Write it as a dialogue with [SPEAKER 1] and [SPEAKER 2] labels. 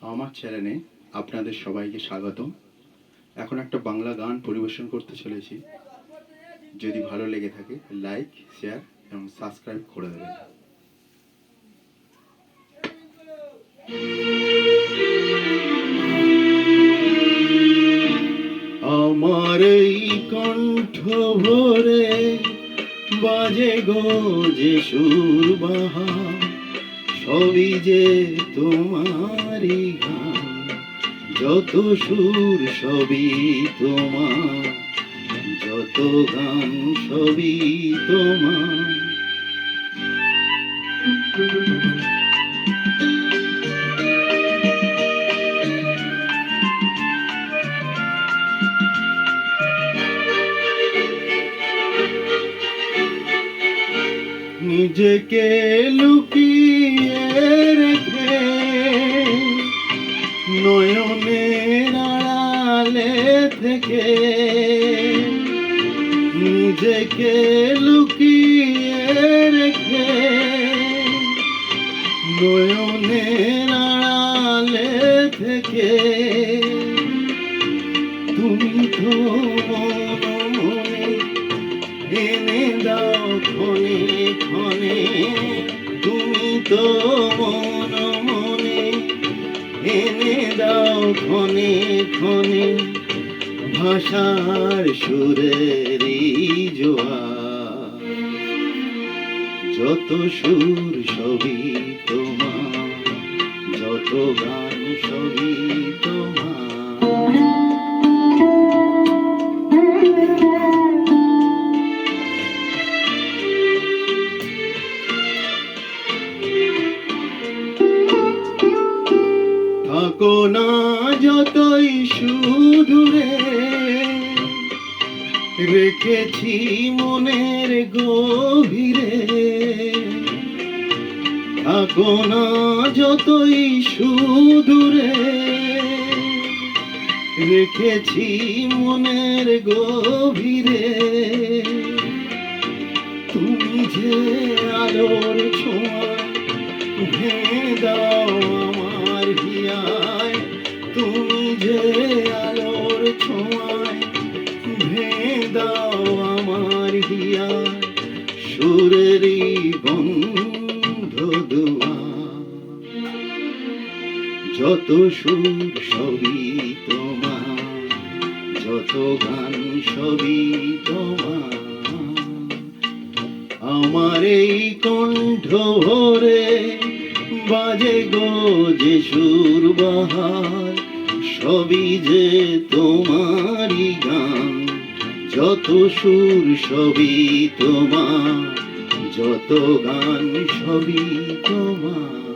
[SPEAKER 1] আমার চ্যানেলে আপনাদের সবাইকে স্বাগতম। এখন একটা বাংলা গান পরিবেশন করতে চলেছি। যদি ভালো লেগে থাকে লাইক শেয়ার এবং সাবস্ক্রাইব করে দেবেন। আমার এই কণ্ঠ ভরে বাজে গো যে সুর বাহার সবই যে তোমারই গান যত সুর সবই তোমার যত গান সবই তোমার। নিজেকে লুকিয়ে রেখে নয়নের আড়ালে থেকে নিজেকে লুকিয়ে রেখে নয়নের আড়ালে থেকে তুমি তো মন এনে দাও ক্ষণে ক্ষণে তুমি তো ক্ষণে ক্ষণে ভাষার সুরের যত সুর সবই তোমার যত গান সবই থাকো না যতই সুদূরে রেখেছি মনের গভীরে। থাকো না যতই সুদূরে রেখেছি মনের গভীরে। তুমি যে আলোর ছোঁয়া সুরেরই বন্ধ যত সুর সবই তোমার, যত গান সবই তোমার। আমার এই কণ্ঠ ভরে বাজে গো যে সুর বাহার, সবই যে তোমারই গান যত সুর সবই তোমার যত গান সবই তোমার।